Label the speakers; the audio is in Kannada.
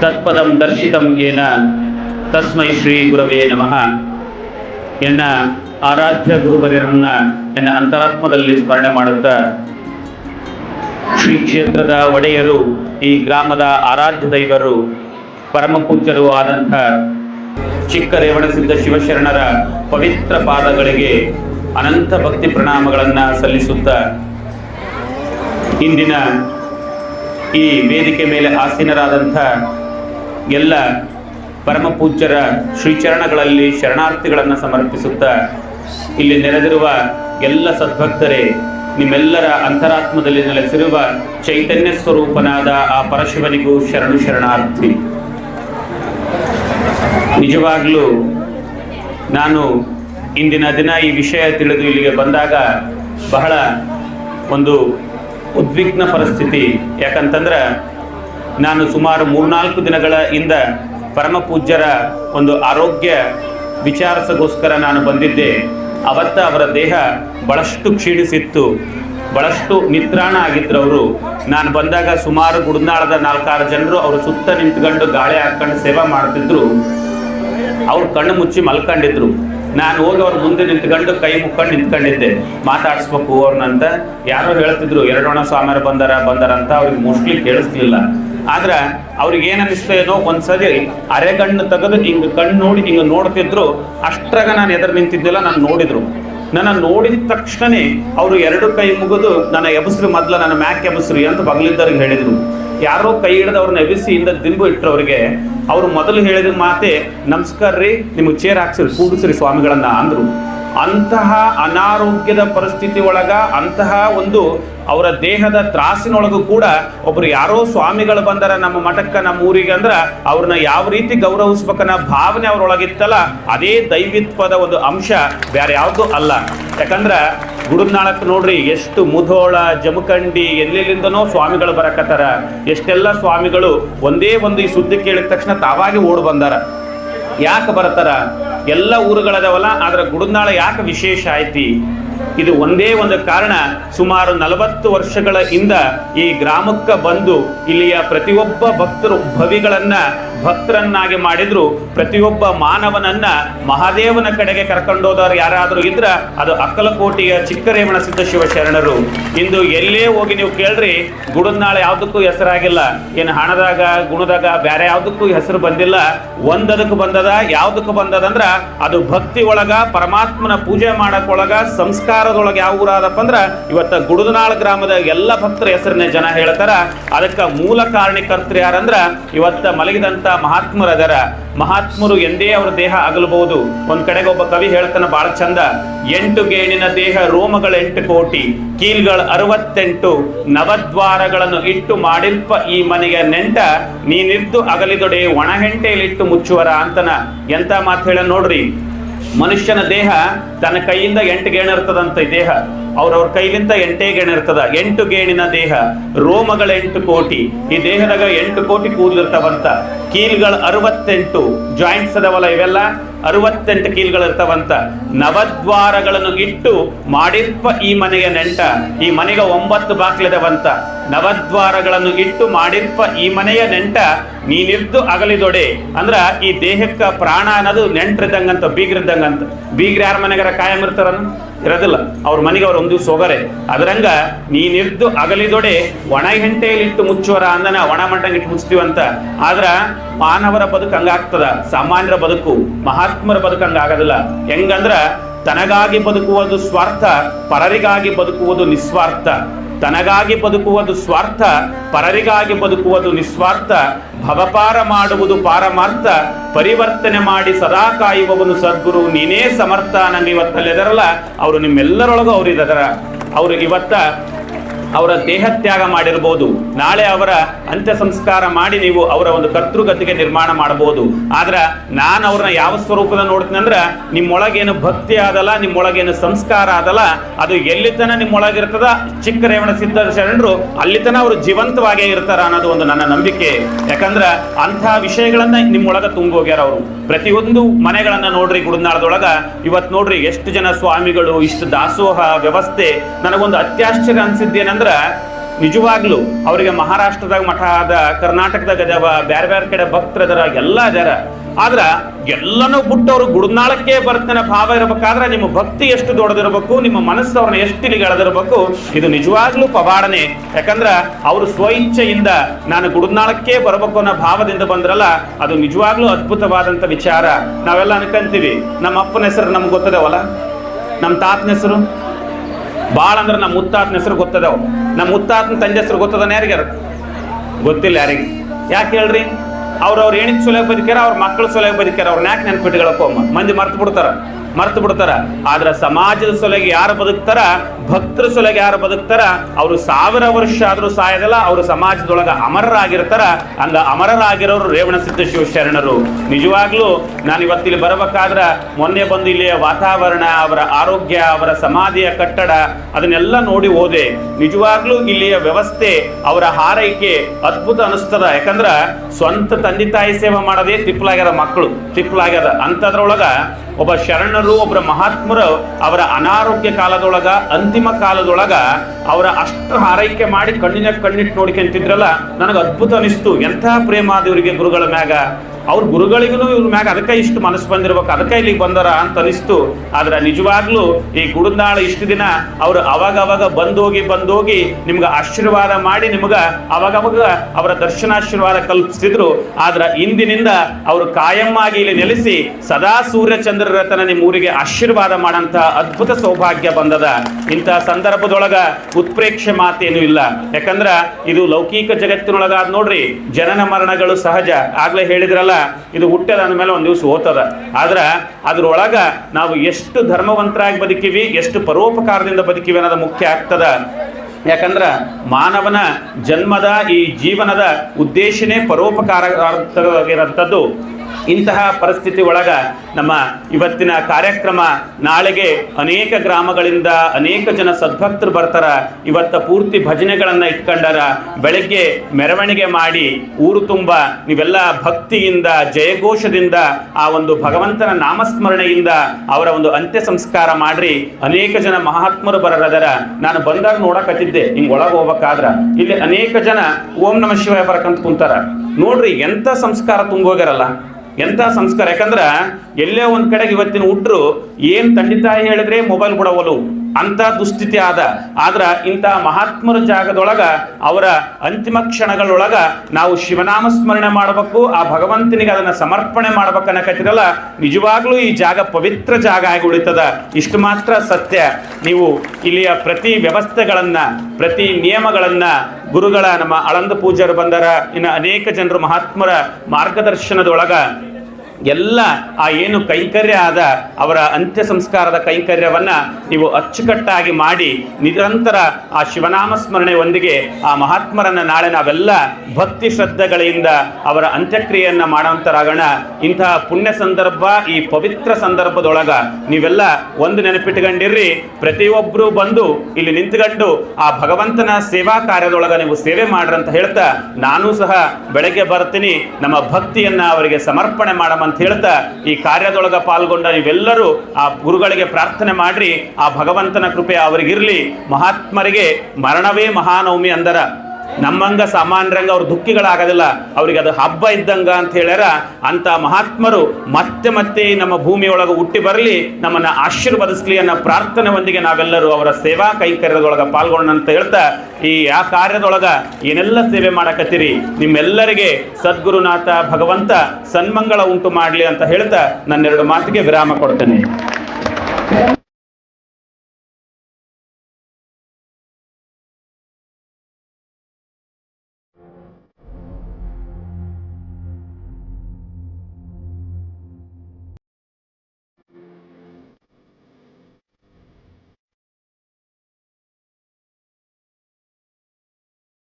Speaker 1: ತತ್ಪದಂ ದರ್ಶಿತಂ ಏನ ತಸ್ಮೈ ಶ್ರೀ ಗುರವೇ ನಮಃ ಎನ್ನ ಆರಾಧ್ಯ ಗುರುವರ್ಯರನ್ನ ಎನ್ನ ಅಂತರಾತ್ಮದಲ್ಲಿ ಸ್ಮರಣೆ ಮಾಡುತ್ತಾ ಶ್ರೀ ಕ್ಷೇತ್ರದ ಒಡೆಯರು, ಈ ಗ್ರಾಮದ ಆರಾಧ್ಯ ದೈವರು ಪರಮ ಪೂಜ್ಯರು ಆದಂಥ ಚಿಕ್ಕ ರೇವಣಸಿದ್ಧ ಶಿವಶರಣರ ಪವಿತ್ರ ಪಾದಗಳಿಗೆ ಅನಂತ ಭಕ್ತಿ ಪ್ರಣಾಮಗಳನ್ನು ಸಲ್ಲಿಸುತ್ತಾ ಇಂದಿನ ಈ ವೇದಿಕೆ ಮೇಲೆ ಆಸೀನರಾದಂಥ ಎಲ್ಲ ಪರಮ ಪೂಜ್ಯರ ಶ್ರೀಚರಣಗಳಲ್ಲಿ ಶರಣಾರ್ಥಿಗಳನ್ನು ಸಮರ್ಪಿಸುತ್ತಾ ಇಲ್ಲಿ ನೆರೆದಿರುವ ಎಲ್ಲ ಸದ್ಭಕ್ತರೇ, ನಿಮ್ಮೆಲ್ಲರ ಅಂತರಾತ್ಮದಲ್ಲಿ ನೆಲೆಸಿರುವ ಚೈತನ್ಯ ಸ್ವರೂಪನಾದ ಆ ಪರಶಿವನಿಗೂ ಶರಣು ಶರಣಾರ್ಥಿ. ನಿಜವಾಗ್ಲೂ ನಾನು ಇಂದಿನ ದಿನ ಈ ವಿಷಯ ತಿಳಿದು ಇಲ್ಲಿಗೆ ಬಂದಾಗ ಬಹಳ ಒಂದು ಉದ್ವಿಗ್ನ ಪರಿಸ್ಥಿತಿ. ಯಾಕಂತಂದ್ರೆ ನಾನು ಸುಮಾರು ಮೂರ್ನಾಲ್ಕು ದಿನಗಳ ಹಿಂದ ಪರಮ ಪೂಜ್ಯರ ಒಂದು ಆರೋಗ್ಯ ವಿಚಾರಿಸಗೋಸ್ಕರ ನಾನು ಬಂದಿದ್ದೆ. ಅವತ್ತ ಅವರ ದೇಹ ಬಹಳಷ್ಟು ಕ್ಷೀಣಿಸಿತ್ತು. ಬಹಳಷ್ಟು ನಿತ್ರಾಣ ಆಗಿದ್ರು ಅವರು ನಾನು ಬಂದಾಗ ಸುಮಾರು ಗುಡ್ನಾಳದ ನಾಲ್ಕಾರು ಜನರು ಅವರು ಸುತ್ತ ನಿಂತ್ಕೊಂಡು ಗಾಳಿ ಹಾಕೊಂಡು ಸೇವಾ ಮಾಡ್ತಿದ್ರು. ಅವ್ರು ಕಣ್ಣು ಮುಚ್ಚಿ ಮಲ್ಕೊಂಡಿದ್ರು. ನಾನು ಹೋಗಿ ಅವ್ರ ಮುಂದೆ ನಿಂತ್ಕೊಂಡು ಕೈ ಮುಕ್ಕೊಂಡು ನಿಂತ್ಕೊಂಡಿದ್ದೆ. ಮಾತಾಡಿಸ್ಬೇಕು ಅವ್ರನ್ನಂತ ಯಾರೋ ಹೇಳ್ತಿದ್ರು, ಎರಡೋಣ ಸ್ವಾಮಿಯರು ಬಂದಾರ ಬಂದಾರ ಅಂತ ಅವ್ರಿಗೆ ಮೋಸ್ಟ್ಲಿ ಕೇಳಿಸ್ಲಿಲ್ಲ. ಆದ್ರ ಅವ್ರಿಗೆ ಏನ್ ಅನಿಸ್ತು ಏನೋ ಒಂದ್ಸರಿ ಅರೆಗಣ್ಣು ತೆಗೆದು ಹಿಂಗ್ ಕಣ್ಣು ನೋಡಿ ಹಿಂಗ ನೋಡ್ತಿದ್ರು. ಅಷ್ಟ್ರಾಗ ನಾನು ಎದುರು ನಿಂತಿದ್ದಿಲ್ಲ, ನಾನು ನೋಡಿದ್ರು. ನನ್ನ ನೋಡಿದ ತಕ್ಷಣ ಅವರು ಎರಡು ಕೈ ಮುಗಿದು, ನನ್ನ ಎಬಸ್ರಿ ಮೊದ್ಲ, ನನ್ನ ಮ್ಯಾಕ್ ಎಬಸ್ರಿ ಅಂತ ಬಗಲಿದ್ದವ್ರಿಗೆ ಹೇಳಿದ್ರು. ಯಾರೋ ಕೈ ಹಿಡಿದು ಅವ್ರನ್ನ ಎಬ್ಬಿಸಿ ಇಂದ ದಿಂಬು ಇಟ್ಟರವ್ರಿಗೆ ಅವರು ಮೊದಲು ಹೇಳಿದ ಮಾತೆ, ನಮಸ್ಕಾರ ರೀ, ನಿಮಗೆ ಚೇರ್ ಹಾಕ್ಸಿರಿ ಕೂಡಿಸ್ರಿ ಸ್ವಾಮಿಗಳನ್ನ ಅಂದ್ರು. ಅಂತಹ ಅನಾರೋಗ್ಯದ ಪರಿಸ್ಥಿತಿ ಒಳಗ, ಅಂತಹ ಒಂದು ಅವರ ದೇಹದ ತ್ರಾಸಿನೊಳಗೂ ಕೂಡ ಒಬ್ರು ಯಾರೋ ಸ್ವಾಮಿಗಳು ಬಂದರ ನಮ್ಮ ಮಠಕ್ಕೆ, ನಮ್ಮ ಊರಿಗೆ ಅಂದ್ರೆ ಅವ್ರನ್ನ ಯಾವ ರೀತಿ ಗೌರವಿಸ್ಬೇಕನ್ನ ಭಾವನೆ ಅವ್ರೊಳಗಿತ್ತಲ್ಲ, ಅದೇ ದೈವಿತ್ವದ ಒಂದು ಅಂಶ ಬೇರೆ ಯಾವುದು ಅಲ್ಲ. ಯಾಕಂದ್ರೆ ಗುಡುನಾಳಕ್ ನೋಡ್ರಿ, ಎಷ್ಟು ಮುಧೋಳ, ಜಮಖಂಡಿ, ಎಲ್ಲೆಲ್ಲಿಂದನೋ ಸ್ವಾಮಿಗಳು ಬರಕತ್ತಾರ. ಎಷ್ಟೆಲ್ಲ ಸ್ವಾಮಿಗಳು ಒಂದೇ ಒಂದು ಈ ಸುದ್ದಿ ಕೇಳಿದ ತಕ್ಷಣ ತಾವಾಗಿ ಓಡ್ ಬಂದಾರ. ಯಾಕೆ ಬರ್ತಾರ ಎಲ್ಲ ಊರುಗಳದವಲ್ಲ ಆದ್ರೆ ಗುಡುನಾಳ ಯಾಕೆ ವಿಶೇಷ ಐತಿ ಇದು ಒಂದೇ ಒಂದು ಕಾರಣ. ಸುಮಾರು ನಲವತ್ತು ವರ್ಷಗಳ ಹಿಂದ ಈ ಗ್ರಾಮಕ್ಕೆ ಬಂದು ಇಲ್ಲಿಯ ಪ್ರತಿಯೊಬ್ಬ ಭಕ್ತರು ಭವಿಗಳನ್ನ ಭಕ್ತರನ್ನಾಗಿ ಮಾಡಿದ್ರು. ಪ್ರತಿಯೊಬ್ಬ ಮಾನವನನ್ನ ಮಹಾದೇವನ ಕಡೆಗೆ ಕರ್ಕೊಂಡೋದವ್ರು ಯಾರಾದರೂ ಇದ್ರ ಅದು ಅಕ್ಕಲಕೋಟೆಯ ಚಿಕ್ಕರೇವಣ ಸಿದ್ಧ ಶಿವ ಶರಣರು ಇಂದು ಎಲ್ಲೇ ಹೋಗಿ ನೀವು ಕೇಳ್ರಿ ಗುಡದ್ನಾಳೆ ಯಾವ್ದಕ್ಕೂ ಹೆಸರಾಗಿಲ್ಲ. ಏನು ಹಣದಾಗ, ಗುಣದಾಗ ಬೇರೆ ಯಾವ್ದಕ್ಕೂ ಹೆಸರು ಬಂದಿಲ್ಲ. ಒಂದದಕ್ಕೆ ಬಂದದ, ಯಾವ್ದಕ್ಕೆ ಬಂದದ ಅಂದ್ರ ಅದು ಭಕ್ತಿ ಒಳಗ, ಪರಮಾತ್ಮನ ಪೂಜೆ ಮಾಡಕ್ಕೊಳಗ ಒಳಗ ಸಂಸ್ಕಾರದೊಳಗ ಯಾವ ಊರಾದಪ್ಪ ಅಂದ್ರ ಇವತ್ತ ಗುಡುದನಾಳ ಗ್ರಾಮದ ಎಲ್ಲ ಭಕ್ತರ ಹೆಸರನ್ನೇ ಜನ ಹೇಳ್ತಾರ. ಅದಕ್ಕೆ ಮೂಲ ಕಾರಣಕರ್ತರು ಯಾರಂದ್ರ ಇವತ್ತ ಮಲಗಿದಂತ ಮಹಾತ್ಮರು ಅದರ. ಮಹಾತ್ಮರು ಎಂದೇ ಅವರ ದೇಹ ಅಗಲಬಹುದು. ಒಂದ್ ಕಡೆಗೆ ಒಬ್ಬ ಕವಿ ಹೇಳ್ತಾನ ಬಹಳ ಚಂದ. ಎಂಟು ಗೇಣಿನ ದೇಹ ರೋಮಗಳ ಎಂಟು ಕೋಟಿ. ಕೀಲ್ಗಳ ಅರವತ್ತೆಂಟು. ನವದ್ವಾರಗಳನ್ನು ಇಟ್ಟು ಮಾಡಿಲ್ಪ ಈ ಮನೆಗೆ ನೆಂಟ. ನೀನಿದ್ದು ಅಗಲಿದೊಡೆ ಒಣಹೆಂಟೆಯಲ್ಲಿಟ್ಟು ಮುಚ್ಚುವರ ಅಂತನ. ಎಂತ ಮಾತು ಹೇಳ ನೋಡ್ರಿ. ಮನುಷ್ಯನ ದೇಹ ತನ್ನ ಕೈಯಿಂದ ಎಂಟು ಗೇಣ ಇರ್ತದಂತ ಈ ದೇಹ. ಅವ್ರವ್ರ ಕೈಲಿಂದ ಎಂಟೇ ಗೇಣ ಇರ್ತದ. ಎಂಟು ಗೇಣಿನ ದೇಹ. ರೋಮಗಳ ಎಂಟು ಕೋಟಿ. ಈ ದೇಹದಾಗ ಎಂಟು ಕೋಟಿ ಕೂದಲಿರ್ತಾವಂತ. ಕೀಲ್ಗಳ ಅರವತ್ತೆಂಟು. ಜಾಯಿಂಟ್ಸ್ ಅದಾವಲ್ಲ ಇವೆಲ್ಲ? ಅರವತ್ತೆಂಟು ಕೀಲ್ಗಳಿರ್ತಾವಂತ ನವದ್ವಾರಗಳನ್ನು ಇಟ್ಟು ಮಾಡಿರ್ಪ ಈ ಮನೆಯ ನೆಂಟ. ಈ ಮನೆಗೆ ಒಂಬತ್ತು ಬಾಕ್ಲಿದವಂತ. ನವದ್ವಾರಗಳನ್ನು ಇಟ್ಟು ಮಾಡಿರ್ಪ ಈ ಮನೆಯ ನೆಂಟ, ನೀನಿರ್ದು ಅಗಲಿದೊಡೆ. ಅಂದ್ರ ಈ ದೇಹಕ್ಕ ಪ್ರಾಣ ಅನ್ನೋದು ನೆಂಟ್ರಿದ್ದಂಗಂತ ಬೀಗ್ರಿದ್ದಂಗಂತ ಬೀಗ್ರ ಯಾರ ಮನೆಗಾರ ಕಾಯಂ ಇರ್ತಾರ ಇರೋದಿಲ್ಲ. ಅವ್ರ ಮನೆಗೆ ಅವ್ರ ಒಂದು ದಿವ್ಸ ಹೋಗಾರೆ. ಅದರಂಗ ನೀನಿರ್ದು ಅಗಲಿದೊಡೆ, ಒಣ ಹೆಂಟೆಯಲ್ಲಿಟ್ಟು ಮುಚ್ಚುವರ ಅಂದನ ಒಣ ಮಂಟಂಗ್ ಇಟ್ಟು ಮುಚ್ತೀವಂತ. ಆದ್ರ ಮಾನವರ ಬದುಕು ಹಂಗಾಗ್ತದ. ಸಾಮಾನ್ಯರ ಬದುಕು, ಮಹಾತ್ಮರ ಬದುಕು ಹಂಗಾಗೋದಿಲ್ಲ. ಹೆಂಗಂದ್ರ ತನಗಾಗಿ ಬದುಕುವುದು ಸ್ವಾರ್ಥ, ಪರರಿಗಾಗಿ ಬದುಕುವುದು ನಿಸ್ವಾರ್ಥ. ತನಗಾಗಿ ಬದುಕುವುದು ಸ್ವಾರ್ಥ, ಪರರಿಗಾಗಿ ಬದುಕುವುದು ನಿಸ್ವಾರ್ಥ, ಭವಪಾರ ಮಾಡುವುದು ಪಾರಮಾರ್ಥ, ಪರಿವರ್ತನೆ ಮಾಡಿ ಸದಾ ಕಾಯುವವನು ಸದ್ಗುರು, ನೀನೇ ಸಮರ್ಥ ನಮ್ಮ ಇವತ್ತಲ್ಲಿದಾರಲ್ಲ, ಅವರು ನಿಮ್ಮೆಲ್ಲರೊಳಗೂ ಅವರಿದ್ದಾರ ಇದರ ಅವರು ಇವತ್ತ ಅವರ ದೇಹ ತ್ಯಾಗ ಮಾಡಿರ್ಬೋದು. ನಾಳೆ ಅವರ ಅಂತ್ಯ ಸಂಸ್ಕಾರ ಮಾಡಿ ನೀವು ಅವರ ಒಂದು ಕರ್ತೃಗತಿಗೆ ನಿರ್ಮಾಣ ಮಾಡಬಹುದು. ಆದ್ರ ನಾನು ಅವ್ರನ್ನ ಯಾವ ಸ್ವರೂಪದ ನೋಡ್ತೀನಿ ಅಂದ್ರ, ನಿಮ್ಮೊಳಗೇನು ಭಕ್ತಿ ಆದಲ್ಲ, ನಿಮ್ಮೊಳಗೇನು ಸಂಸ್ಕಾರ ಆದಲ್ಲ, ಅದು ಎಲ್ಲಿತನ ನಿಮ್ಮೊಳಗಿರ್ತದ? ಚಿಕ್ಕ ರೇವಣ ಸಿದ್ಧ ಶರಣರು ಅಲ್ಲಿತನ ಅವರು ಜೀವಂತವಾಗೇ ಇರ್ತಾರ ಅನ್ನೋದು ಒಂದು ನನ್ನ ನಂಬಿಕೆ. ಯಾಕಂದ್ರ ಅಂತಹ ವಿಷಯಗಳನ್ನ ನಿಮ್ಮೊಳಗ ತುಂಬೋಗ್ಯಾರ ಅವರು. ಪ್ರತಿಯೊಂದು ಮನೆಗಳನ್ನ ನೋಡ್ರಿ ಗುಡುನಾಳದೊಳಗ ಇವತ್ತು ನೋಡ್ರಿ ಎಷ್ಟು ಜನ ಸ್ವಾಮಿಗಳು, ಇಷ್ಟು ದಾಸೋಹ ವ್ಯವಸ್ಥೆ. ನನಗೊಂದು ಅತ್ಯಾಶ್ಚರ್ಯ ಅನ್ಸಿದ್ದೇನಂದ್ರ ನಿಜವಾಗ್ಲೂ ಅವರಿಗೆ ಮಹಾರಾಷ್ಟ್ರದಾಗ ಮಠ ಅದ ಕರ್ನಾಟಕದಾಗ ಅದಾವ, ಬ್ಯಾರೆ ಬ್ಯಾರೆ ಕಡೆ ಭಕ್ತರದಾರ ಎಲ್ಲ ಅದಾರ. ಆದ್ರ ಎಲ್ಲನೂ ಬಿಟ್ಟು ಅವರು ಗುಡ್ನಾಳಕ್ಕೆ ಬರ್ತನ ಭಾವ ಇರಬೇಕಾದ್ರೆ ನಿಮ್ಮ ಭಕ್ತಿ ಎಷ್ಟು ದೊಡ್ಡದಿರಬೇಕು, ನಿಮ್ಮ ಮನಸ್ಸು ಅವ್ರನ್ನ ಎಷ್ಟು ಇದು ನಿಜವಾಗ್ಲೂ ಪವಾಡನೆ. ಯಾಕಂದ್ರ ಅವರು ಸ್ವಇಚ್ಛೆಯಿಂದ ನಾನು ಗುಡ್ನಾಳಕ್ಕೆ ಬರಬೇಕು ಅನ್ನೋ ಭಾವದಿಂದ ಬಂದ್ರಲ್ಲ, ಅದು ನಿಜವಾಗ್ಲೂ ಅದ್ಭುತವಾದಂತ ವಿಚಾರ. ನಾವೆಲ್ಲ ಅನ್ಕಂತೀವಿ ನಮ್ಮ ಅಪ್ಪನ ಹೆಸರು ನಮ್ಗೆ ಗೊತ್ತದವಲ್ಲ? ನಮ್ಮ ತಾತನ ಹೆಸರು? ಭಾಳ ಅಂದ್ರೆ ನಮ್ಮ ಮುತ್ತಾತನ ಹೆಸರು ಗೊತ್ತದವು. ನಮ್ಮ ಮುತ್ತಾತನ ತಂದೆ ಹೆಸರು ಗೊತ್ತದನ ಯಾರಿಗೆ ಅದು? ಗೊತ್ತಿಲ್ಲ ಯಾರಿಗೆ. ಯಾಕೆ ಹೇಳ್ರಿ? ಅವ್ರ ಅವ್ರ ಏಣಿಗೆ ಸೊಲಾಗಿ ಬದುಕ್ಯಾರ, ಅವ್ರ ಮಕ್ಕಳು ಸೊಲೆಗೆ ಬದುಕ್ಯಾರ ಅವ್ರನ್ನ ಯಾಕೆ ನೆನ್ಪಿಟ್ಕೊಳಕ್ಕೊಮ್ಮ ಮಂದಿ ಮರ್ತು ಬಿಡ್ತಾರ ಮರ್ತು ಬಿಡ್ತಾರ. ಆದ್ರೆ ಸಮಾಜದ ಸೊಲೆಗೆ ಯಾರು ಬದುಕ್ತಾರ? ಭಕ್ತರ ಸೊಲೆಗೆ ಯಾರು ಬದುಕ್ತಾರ? ಅವರು ಸಾವಿರ ವರ್ಷ ಆದ್ರೂ ಸಾಯದಲ್ಲ, ಅವರು ಸಮಾಜದೊಳಗ ಅಮರರಾಗಿರ್ತಾರ. ಅಂದ ಅಮರರಾಗಿರೋರು ರೇವಣ ಸಿದ್ಧ ಶಿವಶರಣರು. ನಿಜವಾಗ್ಲೂ, ನಾನು ಇವತ್ತಿಲ್ಲಿ ಬರಬೇಕಾದ್ರ ಮೊನ್ನೆ ಬಂದು ಇಲ್ಲಿಯ ವಾತಾವರಣ, ಅವರ ಆರೋಗ್ಯ, ಅವರ ಸಮಾಧಿಯ ಕಟ್ಟಡ, ಅದನ್ನೆಲ್ಲ ನೋಡಿ ಹೋದೆ ನಿಜವಾಗ್ಲೂ ಇಲ್ಲಿಯ ವ್ಯವಸ್ಥೆ, ಅವರ ಹಾರೈಕೆ ಅದ್ಭುತ ಅನಿಸ್ತದ ಯಾಕಂದ್ರ ಸ್ವಂತ ತಂದೆ ತಾಯಿ ಸೇವೆ ಮಾಡದೇ ತಿಪ್ಪಲಾಗ್ಯದ ಮಕ್ಕಳು, ತಿಪ್ಪಲಾಗ್ಯದ ಅಂತದ್ರೊಳಗ ಒಬ್ಬ ಶರಣರು ಒಬ್ಬರ ಮಹಾತ್ಮರು ಅವರ ಅನಾರೋಗ್ಯ ಕಾಲದೊಳಗ ಅಂತಿಮ ಕಾಲದೊಳಗ ಅವರ ಅಷ್ಟು ಹಾರೈಕೆ ಮಾಡಿ ಕಣ್ಣಿನ ಕಣ್ಣಿಟ್ಟು ನೋಡ್ಕೊಂತಿದ್ರಲ್ಲ ನನಗೆ ಅದ್ಭುತ ಅನಿಸ್ತು. ಎಂಥ ಪ್ರೇಮ ದೇವರಿಗೆ ಗುರುಗಳ ಮ್ಯಾಗ ಅವ್ರ ಗುರುಗಳಿಗೂ ಇವ್ರ ಮ್ಯಾಗ ಅದಕ್ಕೆ ಇಷ್ಟು ಮನಸ್ಸು ಬಂದಿರ್ಬೇಕು, ಅದಕ್ಕೆ ಇಲ್ಲಿಗೆ ಬಂದರ ಅಂತ ಅನಿಸ್ತು. ಆದ್ರೆ ನಿಜವಾಗ್ಲೂ ಈ ಗುಡುನಾಳ ಇಷ್ಟು ದಿನ ಅವರು ಅವಾಗ ಅವಾಗ ಬಂದೋಗಿ ಬಂದೋಗಿ ನಿಮ್ಗೆ ಆಶೀರ್ವಾದ ಮಾಡಿ ನಿಮ್ಗ ಅವಾಗ ಅವಾಗ ಅವರ ದರ್ಶನಾಶೀರ್ವಾದ ಕಲ್ಪಿಸಿದ್ರು. ಆದ್ರ ಇಂದಿನಿಂದ ಅವರು ಕಾಯಮ್ಮಾಗಿ ಇಲ್ಲಿ ನೆಲೆಸಿ ಸದಾ ಸೂರ್ಯ ಚಂದ್ರರತನ ನಿಮ್ಮ ಊರಿಗೆ ಆಶೀರ್ವಾದ ಮಾಡಂತ ಅದ್ಭುತ ಸೌಭಾಗ್ಯ ಬಂದದ. ಇಂಥ ಸಂದರ್ಭದೊಳಗ ಉತ್ಪ್ರೇಕ್ಷೆ ಮಾತೇನು ಇಲ್ಲ. ಯಾಕಂದ್ರ ಇದು ಲೌಕಿಕ ಜಗತ್ತಿನೊಳಗ ನೋಡ್ರಿ, ಜನನ ಮರಣಗಳು ಸಹಜ. ಆಗ್ಲೇ ಹೇಳಿದ್ರಲ್ಲ ಇದು ಹುಟ್ಟದ ಅಂದಮೇಲೆ ಒಂದು ದಿವಸ ಹೋತದ ಆದ್ರೆ ಅದ್ರೊಳಗ ನಾವು ಎಷ್ಟು ಧರ್ಮವಂತರಾಗಿ ಬದುಕಿವಿ, ಎಷ್ಟು ಪರೋಪಕಾರದಿಂದ ಬದುಕಿವಿ ಅನ್ನೋದು ಮುಖ್ಯ ಆಗ್ತದ. ಯಾಕಂದ್ರ ಮಾನವನ ಜನ್ಮದ ಈ ಜೀವನದ ಉದ್ದೇಶನೇ ಪರೋಪಕಾರವಾಗಿರಂಥದ್ದು ಇಂತಹ ಪರಿಸ್ಥಿತಿ ಒಳಗ ನಮ್ಮ ಇವತ್ತಿನ ಕಾರ್ಯಕ್ರಮ ನಾಳೆಗೆ ಅನೇಕ ಗ್ರಾಮಗಳಿಂದ ಅನೇಕ ಜನ ಸದ್ಭಕ್ತರು ಬರ್ತಾರ. ಇವತ್ತ ಪೂರ್ತಿ ಭಜನೆಗಳನ್ನ ಇಟ್ಕೊಂಡಾರ. ಬೆಳಗ್ಗೆ ಮೆರವಣಿಗೆ ಮಾಡಿ ಊರು ತುಂಬ ನೀವೆಲ್ಲ ಭಕ್ತಿಯಿಂದ, ಜಯಘೋಷದಿಂದ ಆ ಒಂದು ಭಗವಂತನ ನಾಮಸ್ಮರಣೆಯಿಂದ ಅವರ ಒಂದು ಅಂತ್ಯ ಸಂಸ್ಕಾರ ಮಾಡ್ರಿ. ಅನೇಕ ಜನ ಮಹಾತ್ಮರು ಬರದರ ನಾನು ಬಂದಾಗ ನೋಡಕತ್ತಿದ್ದೆ. ಹಿಂಗ್ ಒಳಗೆ ಹೋಗ್ಬೇಕಾದ್ರ. ಇಲ್ಲಿ ಅನೇಕ ಜನ ಓಂ ನಮ ಶಿವಾಯ ಬರಕಂತ ಕುಂತಾರ. ನೋಡ್ರಿ ಎಂತ ಸಂಸ್ಕಾರ ತುಂಬೋಗ್ಯಾರಲ್ಲ. ಎಂಥ ಸಂಸ್ಕಾರ? ಯಾಕಂದ್ರ ಎಲ್ಲೇ ಒಂದ್ ಕಡೆಗೆ ಇವತ್ತಿನ ಹುಡ್ರು ಏನ್ ತಂದೆ ತಾಯಿ ಹೇಳಿದ್ರೆ ಮೊಬೈಲ್ ಬಿಡವಲು ಅಂತ ದುಸ್ಥಿತಿ ಆದ. ಆದ್ರ ಇಂಥ ಮಹಾತ್ಮರ ಜಾಗದೊಳಗ ಅವರ ಅಂತಿಮ ಕ್ಷಣಗಳೊಳಗ ನಾವು ಶಿವನಾಮ ಸ್ಮರಣೆ ಮಾಡಬೇಕು, ಆ ಭಗವಂತನಿಗೆ ಅದನ್ನ ಸಮರ್ಪಣೆ ಮಾಡ್ಬೇಕನ್ನಕತ್ತಿರಲ್ಲ ನಿಜವಾಗ್ಲೂ ಈ ಜಾಗ ಪವಿತ್ರ ಜಾಗ ಆಗಿ ಉಳಿತದ. ಇಷ್ಟು ಮಾತ್ರ ಸತ್ಯ. ನೀವು ಇಲ್ಲಿಯ ಪ್ರತಿ ವ್ಯವಸ್ಥೆಗಳನ್ನ, ಪ್ರತಿ ನಿಯಮಗಳನ್ನ, ಗುರುಗಳ ನಮ್ಮ ಅಳಂದ ಪೂಜಾರು ಬಂದರ. ಇನ್ನು ಅನೇಕ ಜನರು ಮಹಾತ್ಮರ ಮಾರ್ಗದರ್ಶನದೊಳಗ ಎಲ್ಲ ಆ ಏನು ಕೈಂಕರ್ಯ ಆದ ಅವರ ಅಂತ್ಯ ಸಂಸ್ಕಾರದ ಕೈಂಕರ್ಯವನ್ನ ನೀವು ಅಚ್ಚುಕಟ್ಟಾಗಿ ಮಾಡಿ ನಿರಂತರ ಆ ಶಿವನಾಮ ಸ್ಮರಣೆಯೊಂದಿಗೆ ಆ ಮಹಾತ್ಮರನ್ನ ನಾಳೆ ನಾವೆಲ್ಲ ಭಕ್ತಿ ಶ್ರದ್ಧೆಗಳಿಂದ ಅವರ ಅಂತ್ಯಕ್ರಿಯೆಯನ್ನ ಮಾಡುವಂತರಾಗೋಣ ಇಂತಹ ಪುಣ್ಯ ಸಂದರ್ಭ, ಈ ಪವಿತ್ರ ಸಂದರ್ಭದೊಳಗ ನೀವೆಲ್ಲ ಒಂದು ನೆನಪಿಟ್ಕೊಂಡಿರ್ರಿ. ಪ್ರತಿಯೊಬ್ಬರು ಬಂದು ಇಲ್ಲಿ ನಿಂತುಕೊಂಡು ಆ ಭಗವಂತನ ಸೇವಾ ಕಾರ್ಯದೊಳಗ ನೀವು ಸೇವೆ ಮಾಡ್ರಂತ ಹೇಳ್ತಾ, ನಾನು ಸಹ ಬೆಳಗ್ಗೆ ಬರ್ತೀನಿ. ನಮ್ಮ ಭಕ್ತಿಯನ್ನ ಅವರಿಗೆ ಸಮರ್ಪಣೆ ಮಾಡಮ ಅಂತ ಹೇಳ್ತಾ ಈ ಕಾರ್ಯದೊಳಗ ಪಾಲ್ಗೊಂಡ ನೀವೆಲ್ಲರೂ ಆ ಗುರುಗಳಿಗೆ ಪ್ರಾರ್ಥನೆ ಮಾಡ್ರಿ, ಆ ಭಗವಂತನ ಕೃಪೆ ಅವರಿಗಿರ್ಲಿ. ಮಹಾತ್ಮರಿಗೆ ಮರಣವೇ ಮಹಾನವಮಿ ಅಂದರ. ನಮ್ಮಂಗ ಸಾಮಾನ್ಯರಂಗ ಅವ್ರ ದುಃಖಿಗಳಾಗೋದಿಲ್ಲ. ಅವ್ರಿಗೆ ಅದು ಹಬ್ಬ ಇದ್ದಂಗ ಅಂತ ಹೇಳ್ಯಾರ, ಅಂತ ಮಹಾತ್ಮರು ಮತ್ತೆ ಮತ್ತೆ ನಮ್ಮ ಭೂಮಿಯೊಳಗೆ ಹುಟ್ಟಿ ಬರಲಿ, ನಮ್ಮನ್ನ ಆಶೀರ್ವದಿಸ್ಲಿ ಅನ್ನೋ ಪ್ರಾರ್ಥನೆ ಒಂದಿಗೆ ನಾವೆಲ್ಲರೂ ಅವರ ಸೇವಾ ಕೈಕರ್ಯದೊಳಗೆ ಪಾಲ್ಗೊಂಡ ಅಂತ ಹೇಳ್ತಾ, ಈ ಆ ಕಾರ್ಯದೊಳಗ ಏನೆಲ್ಲ ಸೇವೆ ಮಾಡಕತ್ತೀರಿ? ನಿಮ್ಮೆಲ್ಲರಿಗೆ ಸದ್ಗುರುನಾಥ ಭಗವಂತ ಸನ್ಮಂಗಳ ಉಂಟು ಮಾಡಲಿ ಅಂತ ಹೇಳ್ತಾ ನನ್ನೆರಡು ಮಾತಿಗೆ ವಿರಾಮ ಕೊಡ್ತೇನೆ.